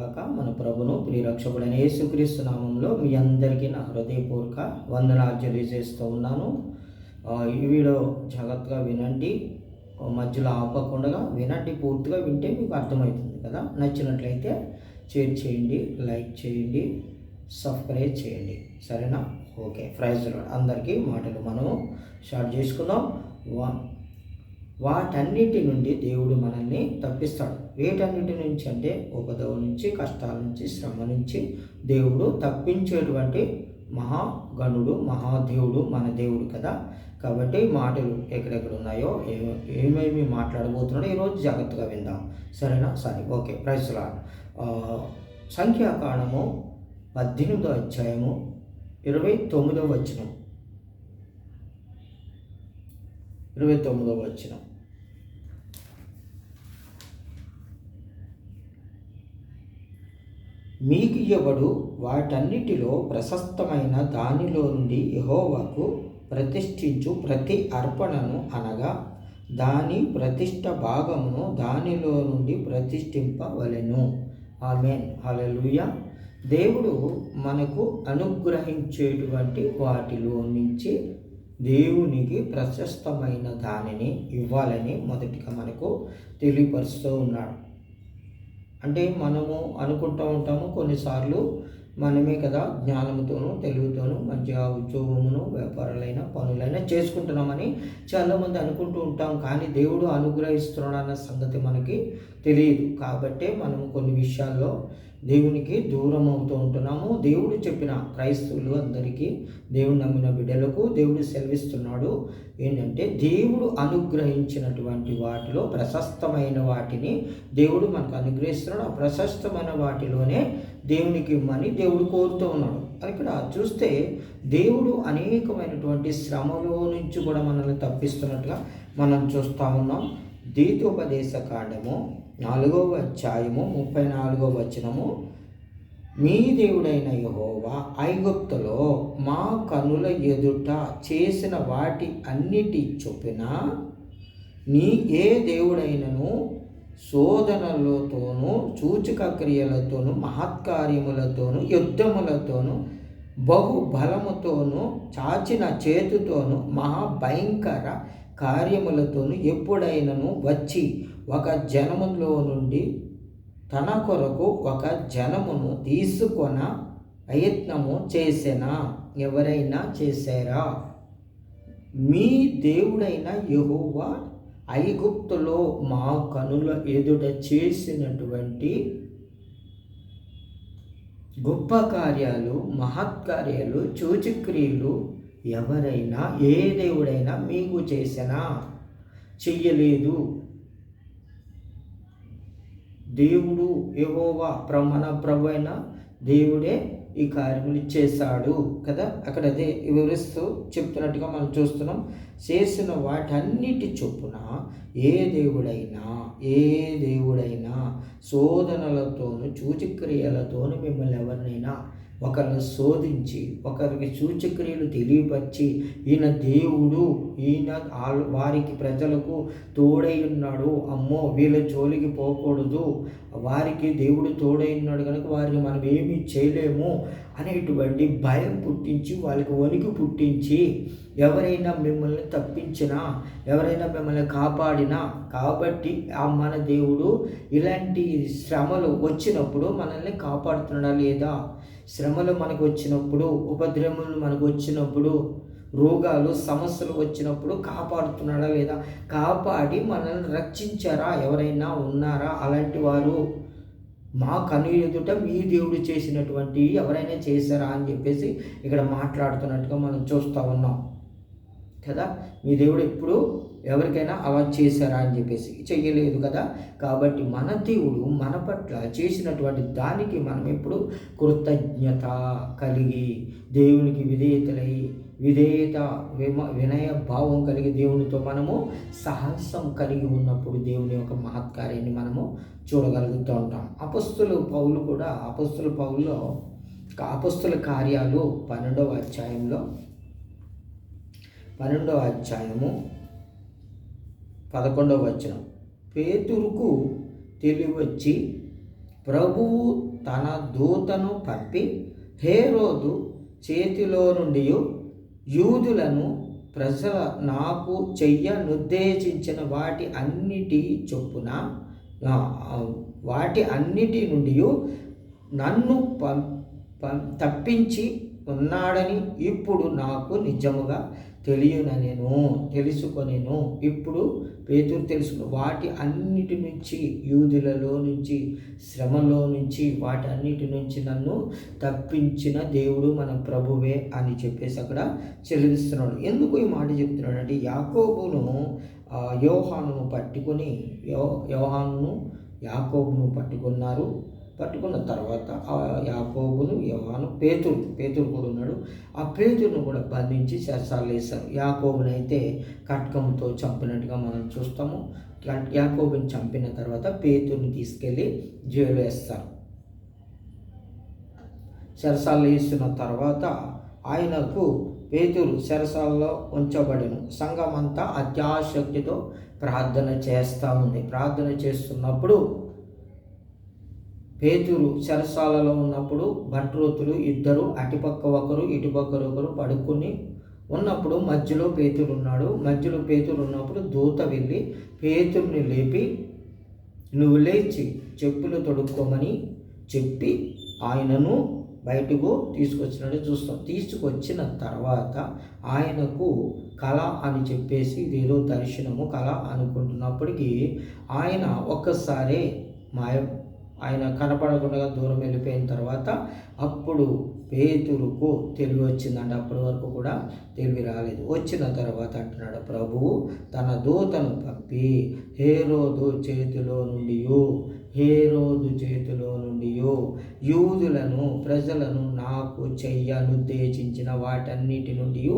గాక మన ప్రభును ప్రియరక్షకుడైన యేసుక్రీస్తు నామంలో మీ అందరికీ నా హృదయపూర్వక వందనాలు తెలియజేస్తూ ఉన్నాను. ఈ వీడియో జాగ్రత్తగా వినండి. మధ్యలో ఆపకుండా వినండి పూర్తిగా వింటే మీకు అర్థమవుతుంది కదా. నచ్చినట్లయితే షేర్ చేయండి లైక్ చేయండి సబ్స్క్రైబ్ చేయండి. సరేనా? ఓకే ప్రైజ్ అందరికీ మాటలు మనము షార్ట్ చేసుకుందాం. వన్ వాటన్నిటి నుండి దేవుడు మనల్ని తప్పిస్తాడు. వీటన్నిటి నుంచి అంటే ఉపదవ నుంచి కష్టాల నుంచి శ్రమ నుంచి దేవుడు తప్పించేటువంటి మహాగణుడు మహాదేవుడు మన దేవుడు కదా. కాబట్టి మాటలు ఎక్కడెక్కడ ఉన్నాయో ఏమేమి మాట్లాడబోతున్నాడో ఈరోజు జాగ్రత్తగా విందాం. సరేనా? సరే ఓకే ప్రైస్లా సంఖ్యాకాండము పద్దెనిమిదో అధ్యాయము ఇరవై తొమ్మిదో వచ్చినం ఇరవై తొమ్మిదో వచ్చినం మీకు ఎవడు వాటన్నిటిలో ప్రశస్తమైన దానిలో నుండి యెహోవాకు ప్రతిష్ఠించు ప్రతి అర్పణను అనగా దాని ప్రతిష్ట భాగమును దానిలో నుండి ప్రతిష్ఠింపవలెను. ఆమెన్. హలలుయ దేవుడు మనకు అనుగ్రహించేటువంటి వాటిలో నుంచి దేవునికి ప్రశస్తమైన దానిని ఇవ్వాలని మొదటిగా మనకు తెలియపరుస్తూ ఉన్నాడు. అంటే మనము అనుకుంటూ ఉంటాము కొన్నిసార్లు మనమే కదా జ్ఞానంతోనూ తెలివితోనూ మంచిగా ఉద్యోగమును వ్యాపారాలైనా పనులైనా చేసుకుంటున్నామని చాలామంది అనుకుంటూ ఉంటాం. కానీ దేవుడు అనుగ్రహిస్తున్నాడన్న సంగతి మనకి తెలియదు. కాబట్టే మనము కొన్ని విషయాల్లో దేవునికి దూరం అవుతూ ఉంటున్నాము. దేవుడు చెప్పిన క్రైస్తవులు అందరికీ దేవుడు నమ్మిన బిడ్డలకు దేవుడు సెలవిస్తున్నాడు ఏంటంటే దేవుడు అనుగ్రహించినటువంటి వాటిలో ప్రశస్తమైన వాటిని దేవుడు మనకు అనుగ్రహిస్తున్నాడు. ఆ ప్రశస్తమైన వాటిలోనే దేవునికి ఇవ్వమని దేవుడు కోరుతూ ఉన్నాడు. ఇక్కడ చూస్తే దేవుడు అనేకమైనటువంటి శ్రమలో నుంచి కూడా మనల్ని తప్పిస్తున్నట్టుగా మనం చూస్తూ ఉన్నాం. దీతోపదేశ కాండము నాలుగవ అధ్యాయము ముప్పై నాలుగవ వచనము. మీ దేవుడైన యహోవా ఐగుప్తులో మా కనుల ఎదుట చేసిన వాటి అన్నిటి చొప్పున నీ ఏ దేవుడైనను శోధనలతోనూ సూచక క్రియలతోనూ మహత్కార్యములతోనూ యుద్ధములతోనూ బహుబలముతోనూ చాచిన చేతితోనూ మహాభయంకర కార్యములతోను ఎప్పుడైనను వచ్చి ఒక జనములో నుండి తన కొరకు ఒక జనమును తీసుకొన ప్రయత్నము చేసెనా? ఎవరైనా చేశారా? మీ దేవుడైన యహోవా ఐగుప్తులో మా కనుల ఎదుట చేసినటువంటి గొప్ప కార్యాలు మహత్కార్యాలు చూచిక్రియలు ఎవరైనా ఏ దేవుడైనా మీకు చేసినా? చెయ్యలేదు. దేవుడు ఏవోవా ప్రమాణ ప్రభు అయిన దేవుడే ఈ కార్యములు చేశాడు కదా? అక్కడ అదే వివరిస్తూ చెప్తున్నట్టుగా మనం చూస్తున్నాం. చేసిన వాటన్నిటి చొప్పున ఏ దేవుడైనా ఏ దేవుడైనా శోధనలతోనూ సూచక్రియలతోనూ మిమ్మల్ని ఎవరినైనా ఒకరిని శోధించి ఒకరికి సూచక్రియలు తెలియపరిచి ఈయన దేవుడు ఈయన వారికి ప్రజలకు తోడై ఉన్నాడు. అమ్మో వీళ్ళ జోలికి పోకూడదు. వారికి దేవుడు తోడై ఉన్నాడు. కనుక వారికి మనం ఏమీ చేయలేము. అనేటువంటి భయం పుట్టించి వాళ్ళకి వణికి పుట్టించి ఎవరైనా మిమ్మల్ని తప్పించినా ఎవరైనా మిమ్మల్ని కాపాడినా కాబట్టి ఆ మన దేవుడు ఇలాంటి శ్రమలు వచ్చినప్పుడు మనల్ని కాపాడుతున్నాడా లేదా? శ్రమలు మనకు వచ్చినప్పుడు ఉపద్రవములు మనకు వచ్చినప్పుడు రోగాలు సమస్యలు వచ్చినప్పుడు కాపాడుతున్నాడా లేదా? కాపాడి మనల్ని రక్షించారా? ఎవరైనా ఉన్నారా? అలాంటి వారు మా కను ఎదుట మీ దేవుడు చేసినటువంటి ఎవరైనా చేశారా అని చెప్పేసి ఇక్కడ మాట్లాడుతున్నట్టుగా మనం చూస్తూ ఉన్నాం. కదా? మీ దేవుడు ఎప్పుడు ఎవరికైనా అలా చేశారా అని చెప్పేసి చెయ్యలేదు కదా? కాబట్టి మన దేవుడు మన పట్ల చేసినటువంటి దానికి మనం ఎప్పుడు కృతజ్ఞత కలిగి దేవునికి విధేయతలై విధేయత విమ వినయ భావం కలిగి దేవునితో మనము సాహసం కలిగి ఉన్నప్పుడు దేవుని యొక్క మహత్కార్యాన్ని మనము చూడగలుగుతూ ఉంటాం. అపస్తులు పౌలు కూడా అపస్తుల పౌల్లో అపస్తుల కార్యాలు పన్నెండవ అధ్యాయంలో పన్నెండవ అధ్యాయము పదకొండవ వచనం. పేతురుకు తెలివచ్చి ప్రభువు తన దూతను పంపి హేరోదు చేతిలో నుండి యూదులను ప్రజల నాకు చెయ్యనుద్దేశించిన వాటి అన్నిటి చొప్పున వాటి అన్నిటి నుండి నన్ను తప్పించి ఉన్నాడని ఇప్పుడు నాకు నిజముగా తెలియననేను తెలుసుకొనేను. ఇప్పుడు పేతురు తెలుసుకు వాటి అన్నిటి నుంచి యూదులలో నుంచి శ్రమలో నుంచి వాటి అన్నిటి నుంచి నన్ను తప్పించిన దేవుడు మన ప్రభువే అని చెప్పేసి అక్కడ చెల్లిస్తున్నాడు. ఎందుకు ఈ మాట చెప్తున్నాడు అంటే యాకోబును యోహాను పట్టుకొని యో యోహాను యాకోబును పట్టుకున్నారు. పట్టుకున్న తర్వాత ఆ యాకోబును యవాను పేతురు పేతురు కూడా ఉన్నాడు. ఆ పేతురును కూడా బంధించి శరసాలు వేశారు యాకోబుని అయితే కట్కంతో చంపినట్టుగా మనం చూస్తాము. యాకోబుని చంపిన తర్వాత పేతురుని తీసుకెళ్ళి జైలు వేస్తారు. శరసాలు వేసిన తర్వాత ఆయనకు పేతురు శరసాలలో ఉంచబడిను. సంఘం అంతా అత్యాశక్తితో ప్రార్థన చేస్తూ ఉంది. ప్రార్థన చేస్తున్నప్పుడు పేతురు చెరసాలలో ఉన్నప్పుడు భట్రోతులు ఇద్దరు అటుపక్క ఒకరు ఇటుపక్క ఒకరు పడుకుని ఉన్నప్పుడు మధ్యలో పేతురు ఉన్నాడు మధ్యలో పేతురు ఉన్నప్పుడు దూత వెళ్ళి పేతుర్ని లేపి నువ్వు లేచి చెప్పులు తొడుక్కోమని చెప్పి ఆయనను బయటకు తీసుకొచ్చినట్టు చూస్తాం. తీసుకొచ్చిన తర్వాత ఆయనకు కళ అని చెప్పేసి ఇదేదో దర్శనము కళ అనుకుంటున్నప్పటికీ ఆయన ఒక్కసారే మాయ ఆయన కనపడకుండా దూరం వెళ్ళిపోయిన తర్వాత అప్పుడు పేతురుకు తెలివి వచ్చిందంటే. అప్పటి వరకు కూడా తెలివి రాలేదు. వచ్చిన తర్వాత అంటున్నాడు ప్రభువు తన దూతను పంపి హేరోదు చేతిలో నుండి హేరోదు చేతిలో నుండి యూదులను ప్రజలను నాకు చెయ్యనుద్దేశించిన వాటన్నిటి నుండి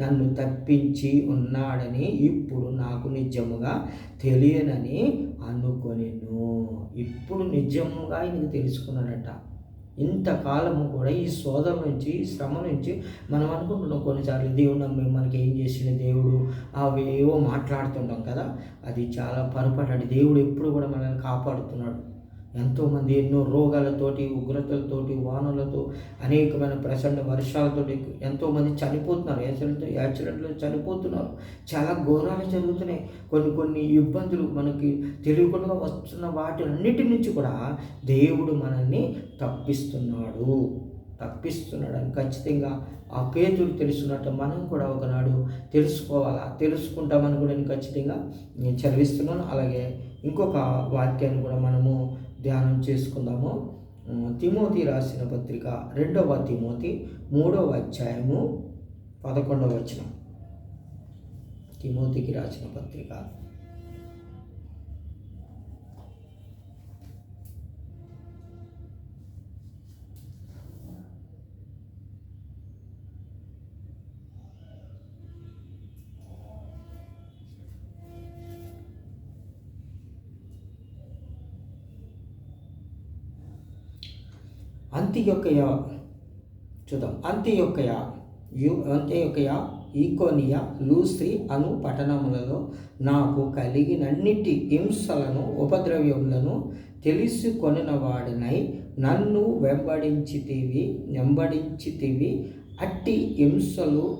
నన్ను తప్పించి ఉన్నాడని ఇప్పుడు నాకు నిజముగా తెలియనని అనుకొనిను. ఇప్పుడు నిజముగా ఆయనకు తెలుసుకున్నాడట. ఇంతకాలము కూడా ఈ శోధన నుంచి శ్రమ నుంచి మనం అనుకుంటున్నాం కొన్నిసార్లు దేవుడు నమ్మి మనకి ఏం చేసిన దేవుడు? అవి ఏవో మాట్లాడుతుంటాం కదా. అది చాలా పొరపాటు. దేవుడు ఎప్పుడు కూడా మనల్ని కాపాడుతున్నాడు. ఎంతోమంది ఎన్నో రోగాలతోటి ఉగ్రతలతోటి వానలతో అనేకమైన ప్రచండ వర్షాలతోటి ఎంతోమంది చనిపోతున్నారు. యాక్సిడెంట్ యాక్సిడెంట్లో చనిపోతున్నారు. చాలా ఘోరాలు జరుగుతున్నాయి. కొన్ని కొన్ని ఇబ్బందులు మనకి తెలియకుండా వస్తున్న వాటి అన్నిటి నుంచి కూడా దేవుడు మనల్ని తప్పిస్తున్నాడు. తప్పిస్తున్నాడని ఖచ్చితంగా ఆ పేతులు తెలుసుకున్నట్టు మనం కూడా ఒకనాడు తెలుసుకోవాలా? తెలుసుకుంటామని కూడా నేను ఖచ్చితంగా నేను చదివిస్తున్నాను. అలాగే ఇంకొక వాక్యాన్ని కూడా మనము ధ్యానం చేసుకుందాము. తిమోతి రాసిన పత్రిక రెండవ తిమోతి మూడవ అధ్యాయము పదకొండవ వచనం. తిమోతికి రాసిన పత్రిక. అంత్యొక్కయ చూద్దాం. అంత్యొక్కయ యు అంత్యొక్కయ ఈకోనియా లూస్త్రి అను పట్టణములలో నాకు కలిగినన్నిటి హింసలను ఉపద్రవ్యములను తెలుసుకొనిన వాడినై నన్ను వెంబడించితివి వెంబడించితివి అట్టి హింసలు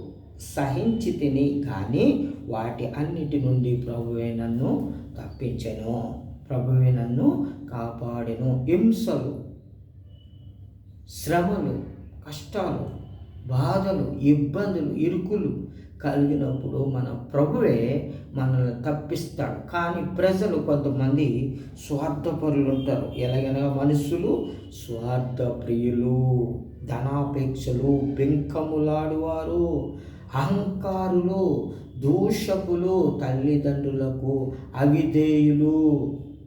సహించితిని కానీ వాటి అన్నిటి నుండి ప్రభువే నన్ను తప్పించెను ప్రభువే నన్ను కాపాడెను. హింసలు శ్రమలు కష్టాలు బాధలు ఇబ్బందులు ఇరుకులు కలిగినప్పుడు మన ప్రభువే మనల్ని తప్పిస్తాడు. కానీ ప్రజలు కొంతమంది స్వార్థపరులు ఉంటారు ఎలాగనగా మనుషులు స్వార్థ ప్రియులు ధనాపేక్షలు పెంకములాడువారు అహంకారులు దూషకులు తల్లిదండ్రులకు అవిధేయులు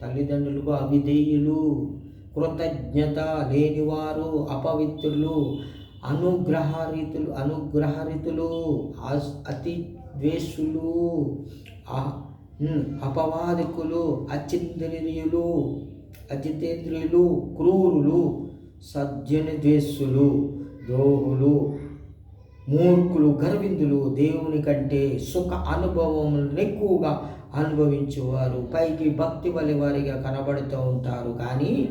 తల్లిదండ్రులకు అవిధేయులు. కృతజ్ఞత లేనివారు అపవిత్రులు అనుగ్రహరీతులు అనుగ్రహరీతులు అతి ద్వేషులు అపవాదికులు అచింద్రియులు అచితేంద్రియులు క్రూరులు సజ్జని ద్వేషులు ద్రోహులు మూర్ఖులు గర్విందులు దేవుని కంటే సుఖ అనుభవములను ఎక్కువగా అనుభవించేవారు. పైకి భక్తి వలి వారిగా కనబడుతూ ఉంటారు. కానీ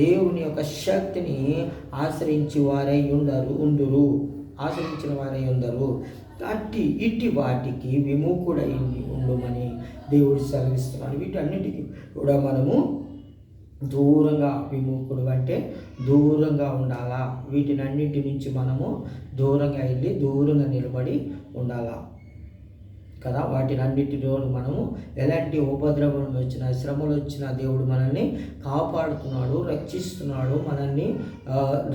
దేవుని యొక్క శక్తిని ఆశ్రయించి వారై ఉండరు ఉండరు. ఆశ్రయించిన వారై ఉండరు. అట్టి ఇట్టి వాటికి విముఖుడై ఉండమని దేవుడు సెలవిస్తున్నాడు. వీటన్నిటికీ కూడా మనము దూరంగా విముఖుడు అంటే దూరంగా ఉండాలా? వీటినన్నిటి నుంచి మనము దూరంగా వెళ్ళి దూరంగా నిలబడి ఉండాలా? కదా? వాటిని అన్నిటిలో మనము ఎలాంటి ఉపద్రవం వచ్చినా శ్రమలు వచ్చినా దేవుడు మనల్ని కాపాడుతున్నాడు రక్షిస్తున్నాడు మనల్ని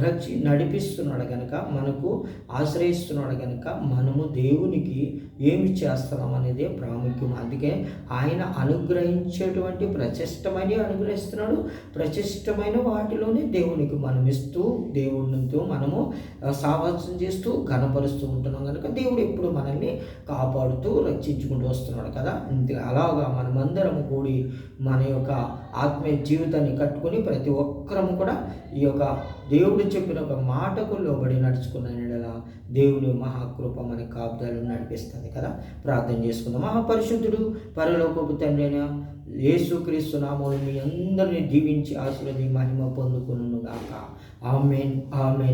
రక్షి నడిపిస్తున్నాడు కనుక మనకు ఆశ్రయిస్తున్నాడు కనుక మనము దేవునికి ఏమి చేస్తున్నాం అనేది ప్రాముఖ్యం. అందుకే ఆయన అనుగ్రహించేటువంటి ప్రశస్తమైన అనుగ్రహిస్తున్నాడు. ప్రశస్తమైన వాటిలోనే దేవునికి మనం ఇస్తూ దేవునితో మనము సావాసం చేస్తూ గణపరుస్తూ ఉంటున్నాం కనుక దేవుడు ఎప్పుడు మనల్ని కాపాడుతూ రక్షించుకుంటూ వస్తున్నాడు కదా? అలాగా మనమందరము కూడి మన యొక్క ఆత్మీయ జీవితాన్ని కట్టుకొని ప్రతి ఒక్కరము కూడా ఈ యొక్క దేవుడు చెప్పిన ఒక మాటకు లోబడి నడుచుకున్న నెడల దేవుని మహాకృప మన కాపుదాలు నడిపిస్తుంది కదా? ప్రార్థన చేసుకుందాం. మహాపరిశుద్ధుడు పరలోకపు తండ్రి అయిన యేసుక్రీస్తు నామములు మీ అందరిని దీవించి ఆశీర్వది మహిమ పొందుకును గాక ఆమెన్. ఆమెన్.